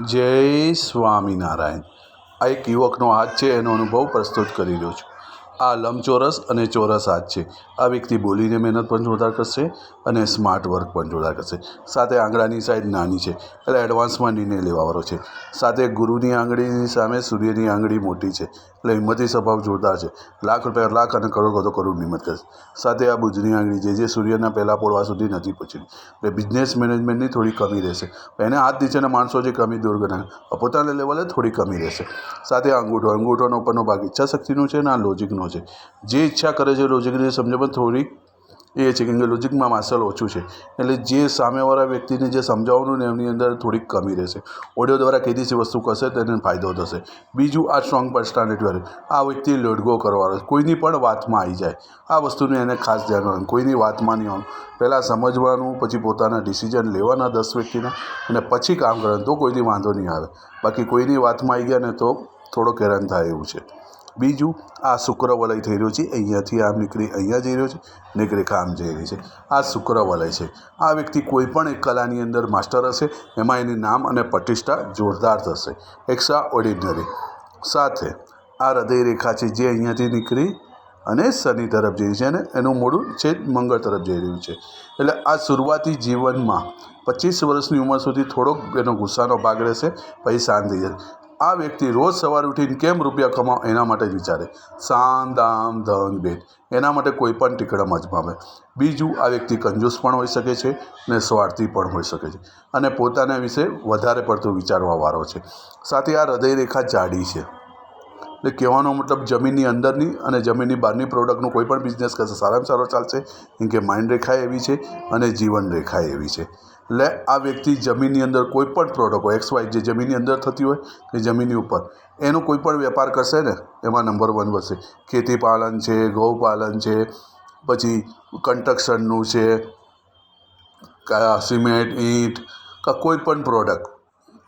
જય સ્વામિનારાયણ. આ એક યુવકનો હાથ છે, એનો અનુભવ પ્રસ્તુત કરી રહ્યો છું. આ લંબચોરસ અને ચોરસ હાથ છે. આ વ્યક્તિ બોલીને મહેનત પણ જોરદાર કરશે અને સ્માર્ટ વર્ક પણ જોરદાર કરશે. સાથે આંગળાની સાઈડ નાની છે. એટલે એડવાન્સમાં નિર્ણય લેવાવાળો છે. સાથે ગુરુની આંગળીની સામે સૂર્યની આંગળી મોટી છે. એટલે હિંમતી સ્વભાવ જોરદાર છે. લાખ રૂપિયા, લાખ અને કરોડ કરોડ કરોડ હિંમત કરશે સાથે આ બુજની આંગળી જે જે સૂર્યના પહેલાં પોળવા સુધી નથી પહોંચી એટલે બિઝનેસ મેનેજમેન્ટની થોડી કમી રહેશે. એને હાથ નીચેના માણસો જે કમી દૂર કરે પોતાના લેવલે થોડી કમી રહેશે. સાથે અંગૂઠો, અંગૂઠોનો ઉપરનો ભાગ ઈચ્છા શક્તિનો છે અને આ લોજિકનો છે. જે ઈચ્છા કરે છે લોજિકની સમજે પણ થોડી એ છે કે લોજિકમાં માસલ ઓછું છે. એટલે જે સામેવાળા વ્યક્તિને જે સમજાવવાનું ને એમની અંદર થોડીક કમી રહેશે. ઓડિયો દ્વારા કીધી છે વસ્તુ કરશે તો એને ફાયદો થશે. બીજું આ સ્ટ્રોંગ પર્સનાલિટીવાળું આ વ્યક્તિ લોડગો કરવાનો કોઈની પણ વાતમાં આવી જાય. આ વસ્તુને એને ખાસ ધ્યાન રાખવાનું. કોઈની વાતમાં નહીં આવવાનું. પહેલાં સમજવાનું, પછી પોતાના ડિસિઝન લેવાના દસ વ્યક્તિના અને પછી કામ કરવાનું. તો કોઈની વાંધો નહીં આવે. બાકી કોઈની વાતમાં આવી ગયા ને તો થોડોક હેરાન થાય એવું છે. બીજું આ શુક્ર વલય થઈ રહ્યું છે. અહીંયાથી આમ નીકળી અહીંયા જઈ રહ્યો છે. ને એક આમ જઈ રહી છે. આ શુક્ર વલય છે. આ વ્યક્તિ કોઈ પણ એક કલાની અંદર માસ્ટર હશે. એમાં એની નામ અને પ્રતિષ્ઠા જોરદાર થશે. એક્સ્ટ્રા ઓર્ડિનરી સાથે આ હૃદય રેખા છે જે અહીંયાથી નીકળી અને શનિ તરફ જઈ છે અને એનું મોડું છે મંગળ તરફ જઈ રહ્યું છે. એટલે આ શરૂઆતી જીવનમાં પચીસ વર્ષની ઉંમર સુધી થોડોક એનો ગુસ્સાનો ભાગ રહેશે. પછી શાંત થઈ જશે આ વ્યક્તિ રોજ સવારે ઉઠીને કેમ રૂપિયા કમાવ એના માટે જ વિચારે. સામ દામ, ધન, ભેદ. એના માટે કોઈ પણ ટીકડમ અજમાવે બીજું, આ વ્યક્તિ કંજૂસ પણ હોઈ શકે છે ને સ્વાર્થી પણ હોઈ શકે છે. અને પોતાના વિશે વધારે પડતું વિચારવાવાળો છે. સાથે આ હૃદયરેખા જાડી છે. એટલે કહેવાનો મતલબ જમીનની અંદરની અને જમીનની બહારની પ્રોડક્ટનું કોઈ પણ બિઝનેસ કરશે, સારામાં સારો ચાલશે, કેમ કે માઇન્ડ રેખા એવી છે અને જીવન રેખા એવી છે. એટલે આ વ્યક્તિ જમીનની અંદર કોઈ પણ પ્રોડક્ટ હોય એક્સ વાય જે જમીનની અંદર થતી હોય કે જમીનની ઉપર. એનો કોઈ પણ વેપાર કરશે ને, એમાં નંબર વન વધશે. ખેતી પાલન છે ગૌપાલન છે, પછી કન્સ્ટ્રક્શનનું છે સિમેન્ટ ઈંટ, કા કોઈ પણ પ્રોડક્ટ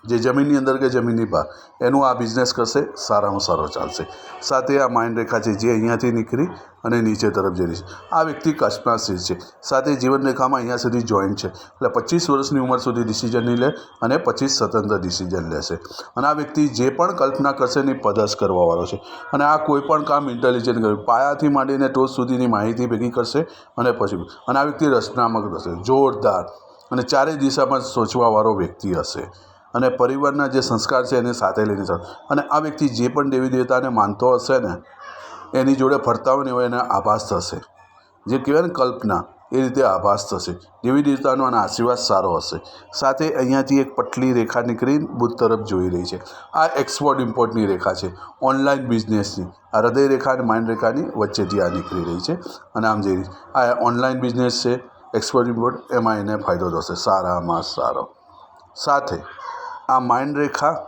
જે જમીનની અંદર કે જમીનની બહાર. એનું આ બિઝનેસ કરશે, સારામાં સારો ચાલશે. સાથે આ માઇન્ડ રેખા છે, જે અહીંયાથી નીકળી અને નીચે તરફ જઈ રહી છે. આ વ્યક્તિ કલ્પનાશીલ છે. સાથે જીવન રેખામાં અહીંયા સુધી જોઈન્ટ છે. એટલે પચીસ વર્ષની ઉંમર સુધી ડિસિઝન લે અને પચીસ સ્વતંત્ર ડિસિઝન લેશે. અને આ વ્યક્તિ જે પણ કલ્પના કરશે એની પદસ કરવાવાળો છે. અને આ કોઈ પણ કામ ઇન્ટેલિજન્ટ કરે. પાયાથી માંડીને ટોચ સુધીની માહિતી ભેગી કરશે અને પછી અને આ વ્યક્તિ રચનાત્મક હશે. જોરદાર. અને ચારેય દિશામાં સોચવાવાળો વ્યક્તિ હશે. અને પરિવારના જે સંસ્કાર છે એને સાથે લઈને ચાલો અને આ વ્યક્તિ જે પણ દેવી દેવતાને માનતો હશે ને, એની જોડે ફરતા હોય ને એવો એને આભાસ થશે. જે કહેવાય ને કલ્પના, એ રીતે આભાસ થશે. દેવી દેવતાનો અને આશીર્વાદ સારો હશે. સાથે અહીંયાથી એક પટલી રેખા નીકળી બુધ તરફ જોઈ રહી છે. આ એક્સપોર્ટ ઇમ્પોર્ટની રેખા છે. ઓનલાઈન બિઝનેસની આ હૃદય રેખા અને માઇન્ડ રેખાની વચ્ચેથી આ નીકળી રહી છે. અને આમ જઈ રહી આ ઓનલાઈન બિઝનેસ છે. એક્સપોર્ટ ઇમ્પોર્ટ એમાં એને ફાયદો થશે. સારામાં સારો. સાથે આ માઇન્ડ રેખા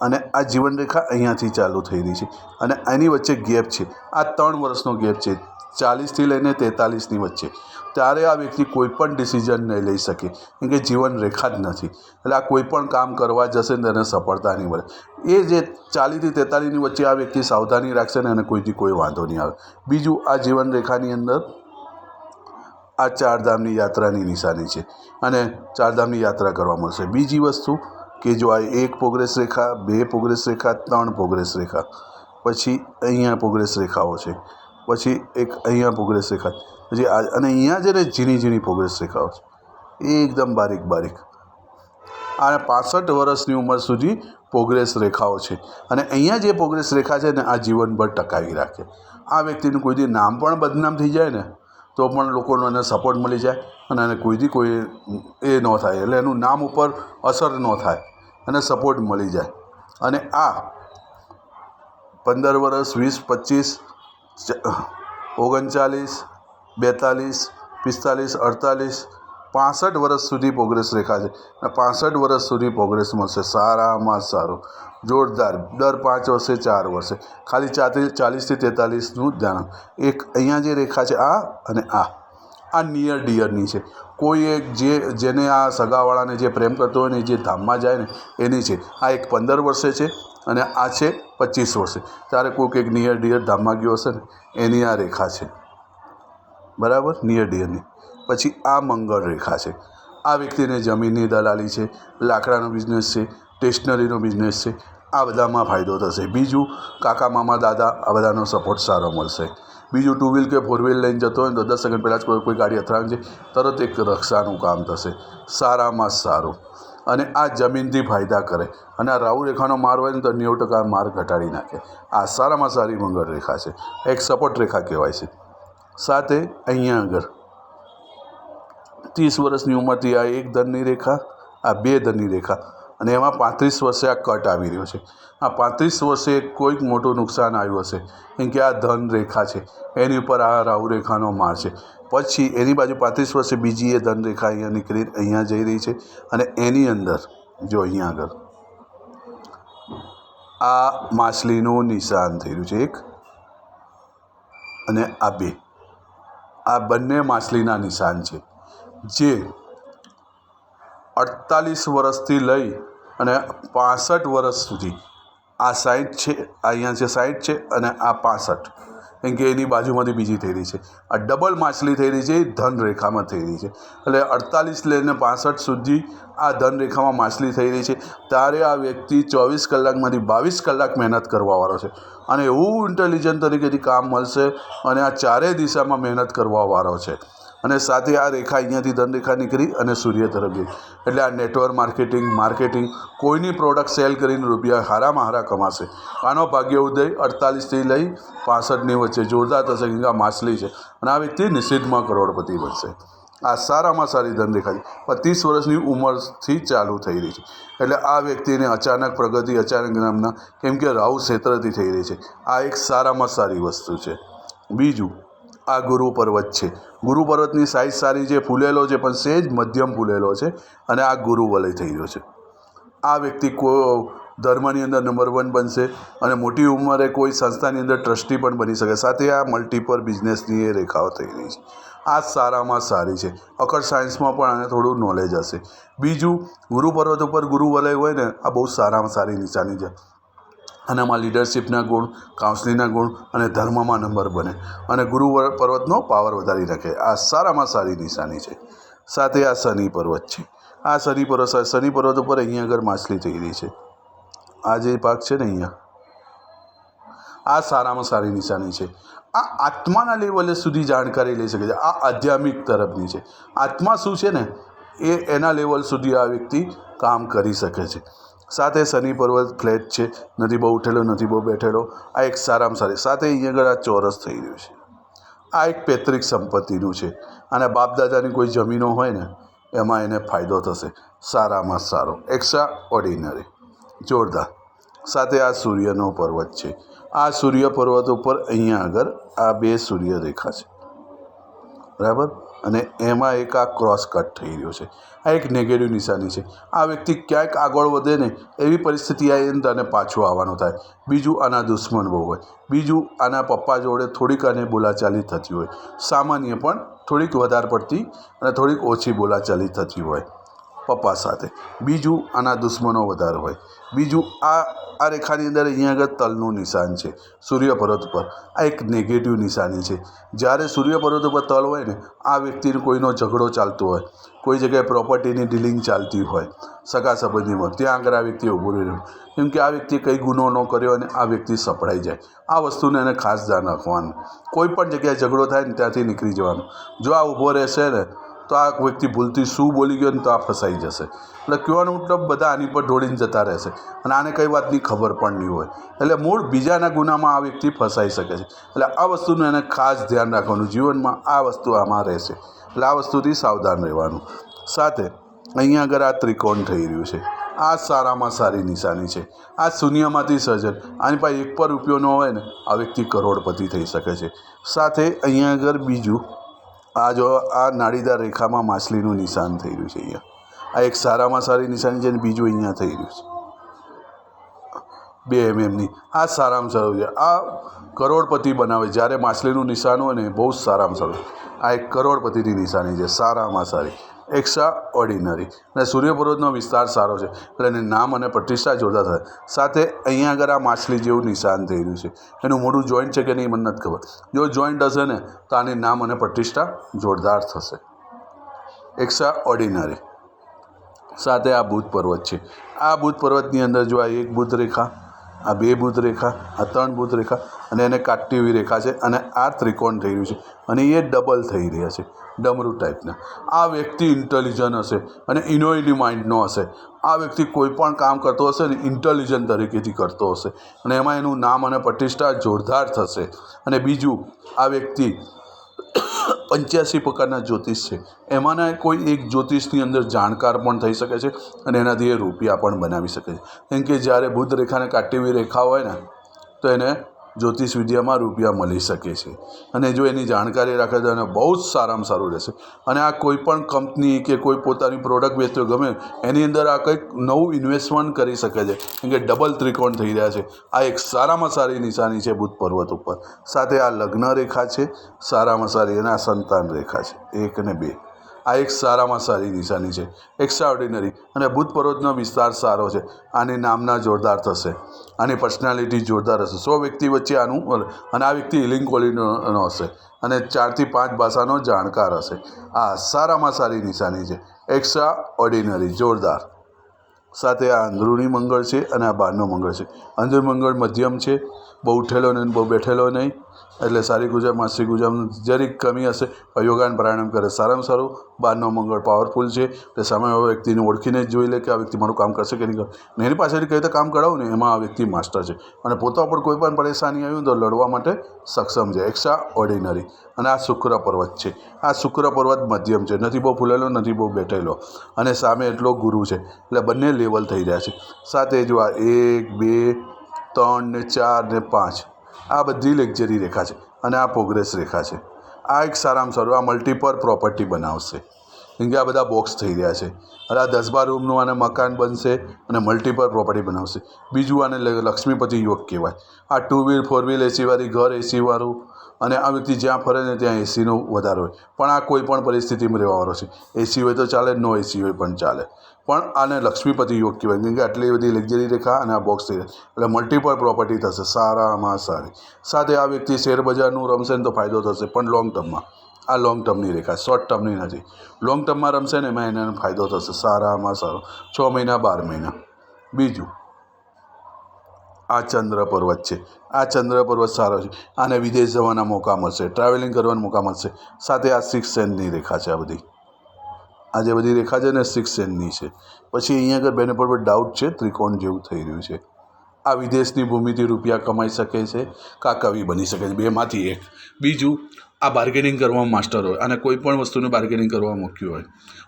અને આ જીવન રેખા અહીંયાથી ચાલુ થઈ રહી છે. અને એની વચ્ચે ગેપ છે. આ ત્રણ વર્ષનો ગેપ છે. ચાલીસથી લઈને તેતાલીસની વચ્ચે. ત્યારે આ વ્યક્તિ કોઈ પણ ડિસિઝન નહીં લઈ શકે. કેમ કે જીવન રેખા જ નથી. એટલે આ કોઈ પણ કામ કરવા જશે ને તેને સફળતા નહીં મળે. એ જે ચાલીસથી તેતાલીસની વચ્ચે આ વ્યક્તિ સાવધાની રાખશે ને એને કોઈથી કોઈ વાંધો નહીં આવે. બીજું, આ જીવન રેખાની અંદર આ ચારધામની યાત્રાની નિશાની છે. અને ચારધામની યાત્રા કરવા મળશે. બીજી વસ્તુ કે જો આ એક પ્રોગ્રેસ રેખા, બે પ્રોગ્રેસ રેખા, ત્રણ પ્રોગ્રેસ રેખા, પછી અહીંયા પ્રોગ્રેસ રેખાઓ છે, પછી એક અહીંયા પ્રોગ્રેસ રેખા, પછી આ અને અહીંયા છે ને ઝીણી ઝીણી પ્રોગ્રેસ રેખાઓ છે. એ એકદમ બારીક બારીક. આ પાસઠ વર્ષની ઉંમર સુધી પ્રોગ્રેસ રેખાઓ છે. અને અહીંયા જે પ્રોગ્રેસ રેખા છે ને આ જીવનભર ટકાવી રાખે. આ વ્યક્તિનું કોઈ દી નામ પણ બદનામ થઈ જાય ને તો પણ લોકોનો એને સપોર્ટ મળી જાય અને એને કોઈથી કોઈ એ ન થાય. એટલે એનું નામ ઉપર અસર ન થાય. અને સપોર્ટ મળી જાય. અને આ પંદર વર્ષ વીસ, પચીસ ઓગણચાલીસ, બેતાલીસ, પિસ્તાલીસ, અડતાલીસ પાસઠ વર્ષ સુધી પ્રોગ્રેસ રેખા છે. અને પાસઠ વર્ષ સુધી પ્રોગ્રેસ મળશે. સારામાં સારું. જોરદાર. દર પાંચ વર્ષે ચાર વર્ષે. ખાલી ચાલીસ ચાલીસથી તેતાલીસનું ધ્યાન એક અહીંયા જે રેખા છે, આ અને આ. આ નિયર ડિયરની છે. કોઈ એક જે, જેને આ સગાવાળાને જે પ્રેમ કરતો હોય ને જે ધામમાં જાય ને, એની છે. આ એક પંદર વર્ષે છે અને આ છે પચીસ વર્ષે. ત્યારે કોઈક એક નિયર ડિયર ધામમાં ગયો હશે ને, એની આ રેખા છે. બરાબર? નિયર ડિયરની પછી આ મંગળ રેખા છે. આ વ્યક્તિને જમીનની દલાલી છે, લાકડાનો બિઝનેસ છે સ્ટેશનરીનો બિઝનેસ છે. આ બધામાં ફાયદો થશે. બીજું, કાકા, મામા, દાદા, આ બધાનો સપોર્ટ સારો મળશે. બીજું ટુ વ્હીલ કે ફોર વ્હીલ લઈને જતો હોય તો દસ સેકન્ડ પહેલાં જ કોઈ કોઈ ગાડી અથડાણ છે તરત એક રક્ષાનું કામ થશે. સારામાં સારું. અને આ જમીનથી ફાયદા કરે. અને આ રાહુ રેખાનો માર હોય ને તો નેવું ટકા માર ઘટાડી નાખે. આ સારામાં સારી મંગળ રેખા છે. એક સપોર્ટ રેખા કહેવાય છે. સાથે અહીંયા આગળ ત્રીસ વર્ષની ઉંમરથી આ એક ધનની રેખા, આ બે ધનની રેખા અને એમાં પાંત્રીસ વર્ષે આ કટ આવી રહ્યો છે. આ પાંત્રીસ વર્ષે કોઈક મોટું નુકસાન આવ્યું હશે, કેમ કે આ ધન રેખા છે. એની ઉપર આ રાહુ રેખાનો માર છે. પછી એની બાજુ પાંત્રીસ વર્ષે બીજી એ ધન રેખા અહીંયા નીકળી, અહીંયા જઈ રહી છે અને એની અંદર, જો અહીંયા આગળ, આ માછલીનું નિશાન થઈ રહ્યું છે એક અને આ બે. આ બંને માછલીના નિશાન છે. જે અડતાલીસ વર્ષથી લઈ અને પાસઠ વર્ષ સુધી આ સાઠ છે અહીંયા છે સાઠ છે અને આ પાસઠ. કેમ કે એની બાજુમાંથી બીજી થઈ રહી છે. આ ડબલ માછલી થઈ રહી છે, એ ધનરેખામાં થઈ રહી છે. એટલે અડતાલીસ લઈને પાસઠ સુધી આ ધન રેખામાં માછલી થઈ રહી છે. ત્યારે આ વ્યક્તિ ચોવીસ કલાકમાંથી બાવીસ કલાક મહેનત કરવાવાળો છે. અને એવું ઇન્ટેલિજન્ટ તરીકેથી કામ મળશે અને આ ચારેય દિશામાં મહેનત કરવાવાળો છે. અને સાથે આ રેખા અહીંયાથી ધનરેખા નીકળી અને સૂર્ય તરફ ગઈ. એટલે આ નેટવર્ક માર્કેટિંગ માર્કેટિંગ કોઈની પ્રોડક્ટ સેલ કરીને રૂપિયા હારામાં હારા કમાશે. આનો ભાગ્ય ઉદય અડતાલીસથી લઈ પાસઠની વચ્ચે જોરદાર થશે ગંગા માછલી છે અને આ વ્યક્તિ નિષિદ્ધમાં કરોડપતિ બનશે. આ સારામાં સારી ધનરેખા છે. ત્રીસ વર્ષની ઉંમરથી ચાલુ થઈ રહી છે. એટલે આ વ્યક્તિને અચાનક પ્રગતિ અચાનક નામના, કેમ કે રાહુ ક્ષેત્રથી થઈ રહી છે. આ એક સારામાં સારી વસ્તુ છે. બીજું આ ગુરુ પર્વત છે. ગુરુ પર્વતની સાઇઝ સારી છે, ફૂલેલો છે, પણ સહેજ મધ્યમ ફૂલેલો છે અને આ ગુરુ વલય થઈ ગયો છે. આ વ્યક્તિ કો ધર્મની અંદર નંબર વન બનશે અને મોટી ઉંમરે કોઈ સંસ્થાની અંદર ટ્રસ્ટી પણ બની શકે. સાથે આ મલ્ટીપર બિઝનેસની એ રેખાઓ થઈ રહી છે. આ સારામાં સારી છે. અખર સાયન્સમાં પણ આને થોડું નોલેજ હશે. બીજું, ગુરુ પર્વત ઉપર ગુરુ વલય હોય ને, આ બહુ સારામાં સારી નિશાની છે. આનામાં લીડરશિપના ગુણ કાઉન્સલિંગના ગુણ અને ધર્મમાં નંબર બને. અને ગુરુ પર્વતનો પાવર વધારી રાખે. આ સારામાં સારી નિશાની છે. સાથે આ શનિ પર્વત છે. આ શનિ પર્વત શનિ પર્વત ઉપર અહીંયા આગળ માછલી થઈ રહી છે. આ જે પાક છે ને અહીંયા, આ સારામાં સારી નિશાની છે. આ આત્માના લેવલે સુધી જાણકારી લઈ શકે છે. આ આધ્યાત્મિક તરફની છે. આત્મા શું છે ને? એ એના લેવલ સુધી આ વ્યક્તિ કામ કરી શકે છે. સાથે શનિ પર્વત ફ્લેટ છે. નથી બહુ ઉઠેલો નથી બહુ બેઠેલો. આ એક સારામાં સારી. સાથે અહીંયા આગળ આ ચોરસ થઈ રહ્યું છે. આ એક પૈતૃક સંપત્તિનું છે. અને બાપ દાદાની કોઈ જમીનો હોય ને, એમાં એને ફાયદો થશે. સારામાં સારો. એક્સ્ટ્રા ઓર્ડિનરી જોરદાર. સાથે આ સૂર્યનો પર્વત છે. આ સૂર્ય પર્વત ઉપર અહીંયા આગળ આ બે સૂર્ય રેખા છે. બરાબર? અને એમાં એક આ ક્રોસ કટ થઈ રહ્યો છે. આ એક નેગેટિવ નિશાની છે. આ વ્યક્તિ ક્યાંક આગળ વધે ને એવી પરિસ્થિતિ આવી ને તને પાછું આવવાનું થાય. બીજું આના દુશ્મન બહુ હોય. બીજું આના પપ્પા જોડે થોડીક આને બોલાચાલી થતી હોય. સામાન્ય પણ થોડીક વધારે પડતી અને થોડીક ઓછી બોલાચાલી થતી હોય. પપ્પા સાથે. બીજું આના દુશ્મનો વધારે હોય. બીજું આ આ રેખાની અંદર અહીંયા આગળ તલનું નિશાન છે, સૂર્ય પર્વત ઉપર આ એક નેગેટિવ નિશાની છે. જ્યારે સૂર્ય પર્વત ઉપર તલ હોય ને, આ વ્યક્તિને કોઈનો ઝઘડો ચાલતો હોય. કોઈ જગ્યાએ પ્રોપર્ટીની ડીલિંગ ચાલતી હોય. સગા સંબંધીમાં. ત્યાં આગળ આ વ્યક્તિ ઊભું રહ્યો. કેમ કે આ વ્યક્તિ કંઈ ગુનો ન કર્યો અને આ વ્યક્તિ સપડાઈ જાય. આ વસ્તુને એને ખાસ ધ્યાન રાખવાનું. કોઈ પણ જગ્યાએ ઝઘડો થાય ને, ત્યાંથી નીકળી જવાનું. જો આ ઊભો રહેશે ને તો આ વ્યક્તિ ભૂલથી શું બોલી ગયો ને તો આ ફસાઈ જશે. એટલે કહેવાનો મતલબ બધા આની પર ઢોળીને જતા રહેશે. અને આને કઈ વાતની ખબર પણ નહીં હોય. એટલે મૂળ બીજાના ગુનામાં આ વ્યક્તિ ફસાઈ શકે છે. એટલે આ વસ્તુનું એને ખાસ ધ્યાન રાખવાનું. જીવનમાં આ વસ્તુ આમાં રહેશે. એટલે આ વસ્તુથી સાવધાન રહેવાનું. સાથે અહીંયા આગળ આ ત્રિકોણ થઈ રહ્યું છે. આ સારામાં સારી નિશાની છે. આ શૂન્યમાંથી સર્જન. આની પાસે એક પર રૂપિયો ન હોય ને, આ વ્યક્તિ કરોડપતિ થઈ શકે છે. સાથે અહીંયા આગળ બીજું આ જો આ નાળીદાર રેખામાં માછલીનું નિશાન થઈ રહ્યું છે અહીંયા. આ એક સારામાં સારી નિશાની છે અને બીજું અહીંયા થઈ રહ્યું છે. બે એમ એમની. આ સારામાં સારું છે. આ કરોડપતિ બનાવે. જ્યારે માછલીનું નિશાન હોય ને બહુ જ સારામાં સારું. આ એક કરોડપતિની નિશાની છે. સારામાં સારી. એક્સ્ટ્રા ઓર્ડિનરી અને સૂર્યપર્વતનો વિસ્તાર સારો છે. એટલે એને નામ અને પ્રતિષ્ઠા જોરદાર થાય. સાથે અહીંયા આગળ આ માછલી જેવું નિશાન થઈ રહ્યું છે. એનું મોઢું જોઈન્ટ છે કે નહીં મને નથી ખબર. જો જોઈન્ટ હશે ને, તો આની નામ અને પ્રતિષ્ઠા જોરદાર થશે. એક્સ્ટ્રા ઓર્ડિનરી સાથે આ બુધ પર્વત છે. આ બુધ પર્વતની અંદર જો આ એક બુધ રેખા આ બે બુધ રેખા, આ ત્રણ બુધ રેખા અને એને કાટતી એવી રેખા છે અને આ ત્રિકોણ થઈ રહ્યું છે. અને એ ડબલ થઈ રહ્યા છે ડમરૂ ટાઈપના આ વ્યક્તિ ઇન્ટેલિજન્ટ હશે અને ઇનોવેટિવ માઇન્ડનો હશે. આ વ્યક્તિ કોઈ પણ કામ કરતો હશે ને ઇન્ટેલિજન્ટ તરીકેથી કરતો હશે. અને એમાં એનું નામ અને પ્રતિષ્ઠા જોરદાર થશે. અને બીજું, આ વ્યક્તિ પંચ્યાસી પ્રકારના જ્યોતિષ છે. એમાંના કોઈ એક જ્યોતિષની અંદર જાણકાર પણ થઈ શકે છે અને એનાથી એ રૂપિયા પણ બનાવી શકે છે. કેમ કે જ્યારે બુદ્ધ રેખાને કાટેવી રેખા હોય ને, તો એને જ્યોતિષ વિદ્યામાં રૂપિયા મળી શકે છે. અને જો એની જાણકારી રાખે તો એને બહુ જ સારામાં સારું રહેશે. અને આ કોઈપણ કંપની કે કોઈ પોતાની પ્રોડક્ટ વેચતો ગમે, એની અંદર આ કંઈક નવું ઇન્વેસ્ટમેન્ટ કરી શકે છે. કેમ કે ડબલ ત્રિકોણ થઈ રહ્યા છે. આ એક સારામાં સારી નિશાની છે બુધ પર્વત ઉપર. સાથે આ લગ્ન રેખા છે, સારામાં સારી અને આ સંતાન રેખા છે. એક અને બે. આ એક સારામાં સારી નિશાની છે. એક્સ્ટ્રાઓર્ડિનરી અને બુધ વિસ્તાર સારો છે. આની નામના જોરદાર થશે. આની પર્સનાલિટી જોરદાર હશે. સો વ્યક્તિ વચ્ચે આનું અને આ વ્યક્તિ હિલિંગ ક્વોલિટીનો હશે. અને ચારથી પાંચ ભાષાનો જાણકાર હશે. આ સારામાં સારી નિશાની છે. એક્સ્ટ્રા ઓર્ડિનરી જોરદાર. સાથે આ અંદરૂની મંગળ છે અને આ બહારનો મંગળ છે. અંદરૂની મંગળ મધ્યમ છે. બહુ ઉઠેલો નહીં, બહુ બેઠેલો નહીં. એટલે સારી ગુજરાત માસિક ગુજરાત જરીક કમી હશે યોગાન પ્રાણાયામ કરે. સારામાં સારું બારનો મંગળ પાવરફુલ છે. એટલે સામેવાળા વ્યક્તિને ઓળખીને જ જોઈ લે કે આ વ્યક્તિ મારું કામ કરશે કે નહીં કરે. ને એની પાસેથી કઈ રીતે કામ કરાવું ને, એમાં આ વ્યક્તિ માસ્ટર છે. અને પોતા પર કોઈ પણ પરેશાની આવી તો લડવા માટે સક્ષમ છે. એક્સ્ટ્રા ઓર્ડિનરી અને આ શુક્ર પર્વત છે. આ શુક્ર પર્વત મધ્યમ છે. નથી બહુ ફૂલેલો, નથી બહુ બેઠેલો. અને સામે એટલો ગુરુ છે. એટલે બંને લેવલ થઈ રહ્યા છે. સાથે જો આ એક, બે, ત્રણ ને ચાર ને પાંચ આ બધી લેક્ચરી રેખા છે અને આ પ્રોગ્રેસ રેખા છે. આ એક સારામાં સારું, આ મલ્ટીપર પ્રોપર્ટી બનાવશે. કેમ કે આ બધા બોક્સ થઈ રહ્યા છે. અને આ દસ બાર રૂમનું આને મકાન બનશે અને મલ્ટીપર પ્રોપર્ટી બનાવશે. બીજું આને લક્ષ્મીપતિ યોગ કહેવાય. આ ટુ વ્હીલ ફોર વ્હીલ એસીવાળી ઘર એસીવાળું અને આ વ્યક્તિ જ્યાં ફરે ને ત્યાં એસીનો વધારો હોય. પણ આ કોઈ પણ પરિસ્થિતિમાં રહેવાવાળો છે. એસી હોય તો ચાલે, નો એસી હોય પણ ચાલે. પણ આને લક્ષ્મીપતિ યોગ કહેવાય. કેમ કે આટલી બધી લક્ઝરી રેખા અને આ બોક્સ થઈ એટલે મલ્ટિપલ પ્રોપર્ટી થશે. સારામાં સારી. સાથે આ વ્યક્તિ શેરબજારનું રમશે ને તો ફાયદો થશે. પણ લોંગ ટર્મમાં આ લોંગ ટર્મની રેખા. શોર્ટ ટર્મની નથી. લોંગ ટર્મમાં રમશે ને એમાં એને ફાયદો થશે. સારામાં સારો. છ મહિના, બાર મહિના. બીજું. આ ચંદ્ર પર્વત છે. આ ચંદ્ર પર્વત સારો છે. આને વિદેશ જવાના મોકા મળશે. ટ્રાવેલિંગ કરવાના મોકા મળશે. સાથે આ સિક્સ સેન્ડની રેખા છે આ બધી. આ જે બધી રેખા છે ને સિક્સ સેન્ડની છે. પછી અહીંયા આગળ બેને પર ડાઉટ છે, ત્રિકોણ જેવું થઈ રહ્યું છે. આ વિદેશની ભૂમિથી રૂપિયા કમાઈ શકે છે કા કવિ બની શકે છે. બેમાંથી એક. બીજું આ બાર્ગેનિંગ કરવામાં માસ્ટર હોય અને કોઈ પણ વસ્તુનું બાર્ગેનિંગ કરવા મૂક્યું હોય.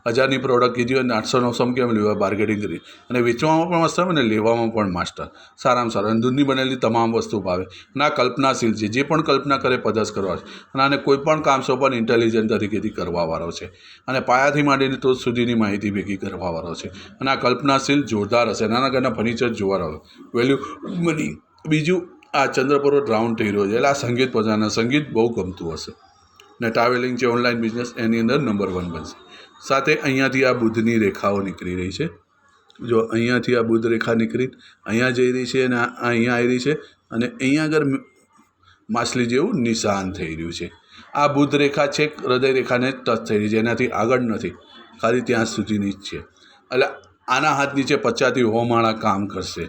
હજારની પ્રોડક્ટ કીધી હોય ને આઠસો નવસો કેમ લેવા? બાર્ગેનિંગ કરી. અને વેચવામાં પણ માસ્ટર અને લેવામાં પણ માસ્ટર સારામાં સારું. અને દૂધની બનેલી તમામ વસ્તુ ભાવે. આ કલ્પનાશીલ છે. જે પણ કલ્પના કરે પદસ કરવા છે. અને આને કોઈ પણ કામ સોંપણ ઇન્ટેલિજન્ટ તરીકેથી કરવાવાળો છે. અને પાયાથી માંડીને ટોચ સુધીની માહિતી ભેગી કરવાવાળો છે. અને આ કલ્પનાશીલ જોરદાર હશે. નાના ઘરના ફર્નિચર જોવા રહ્યો વેલ્યુ મની બીજું આ ચંદ્ર પર્વત રાઉન્ડ થઈ રહ્યો છે. એટલે આ સંગીત પ્રજાને સંગીત બહુ ગમતું હશે. ને ટ્રાવેલિંગ છે ઓનલાઈન બિઝનેસ એની અંદર નંબર વન બનશે. સાથે અહીંયાથી આ બુદ્ધની રેખાઓ નીકળી રહી છે. જો અહીંયાથી આ બુદ્ધ રેખા નીકળી, અહીંયા જઈ રહી છે અને અહીંયા આવી રહી છે અને અહીંયા આગળ માછલી જેવું નિશાન થઈ રહ્યું છે. આ બુદ્ધ રેખા છે, હૃદય રેખાને ટચ થઈ રહી છે, એનાથી આગળ નથી, ખાલી ત્યાં સુધીની જ છે. એટલે આના હાથ નીચે પચાતી હોમાળા કામ કરશે.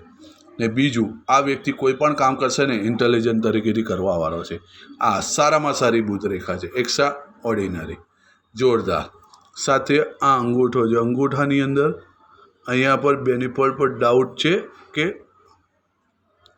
ને બીજું, આ વ્યક્તિ કોઈ પણ કામ કરશે ને ઇન્ટેલિજન્ટ તરીકેથી કરવાવાળો છે. આ સારામાં સારી બુદ્ધ છે. એક્સ્ટ્રા ઓર્ડિનરી જોરદાર. સાથે આ અંગૂઠો છે. અંગૂઠાની અંદર અહીંયા પર બેનિફોલ પર ડાઉટ છે કે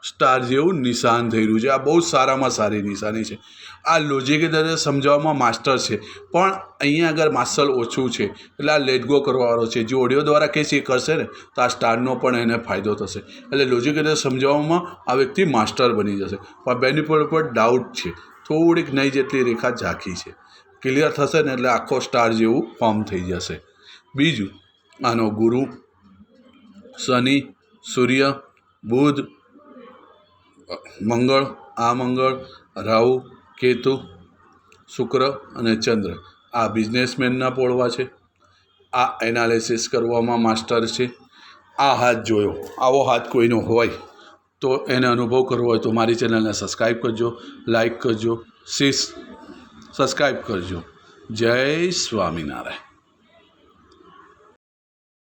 સ્ટાર જેવું નિશાન થઈ રહ્યું છે. આ બહુ સારામાં સારી નિશાની છે. આ લોજિક રીતે સમજાવવામાં માસ્ટર છે. પણ અહીંયા આગળ માર્શલ ઓછું છે. એટલે આ લેટગો કરવાવાળો છે. જે ઓડિયો દ્વારા કહીશ એ કરશે ને, તો આ સ્ટારનો પણ એને ફાયદો થશે. એટલે લોજિક રીતે સમજાવવામાં આ વ્યક્તિ માસ્ટર બની જશે. પણ બેનિફિટ પર ડાઉટ છે. થોડીક નહીં જેટલી રેખા ઝાંખી છે. ક્લિયર થશે ને એટલે આખો સ્ટાર જેવું ફોર્મ થઈ જશે. બીજું, આનો ગુરુ, શનિ, સૂર્ય, બુધ મંગળ, આ મંગળ, રાહુ, કેતુ, શુક્ર અને ચંદ્ર. આ બિઝનેસમેનના પોળવા છે. આ એનાલિસિસ કરવામાં માસ્ટર છે. આ હાથ જોયો. આવો હાથ કોઈનો હોય તો એને અનુભવ કરવો હોય તો મારી ચેનલને સબસ્ક્રાઈબ કરજો લાઈક કરજો શીસ સબસ્ક્રાઈબ કરજો. જય સ્વામિનારાયણ.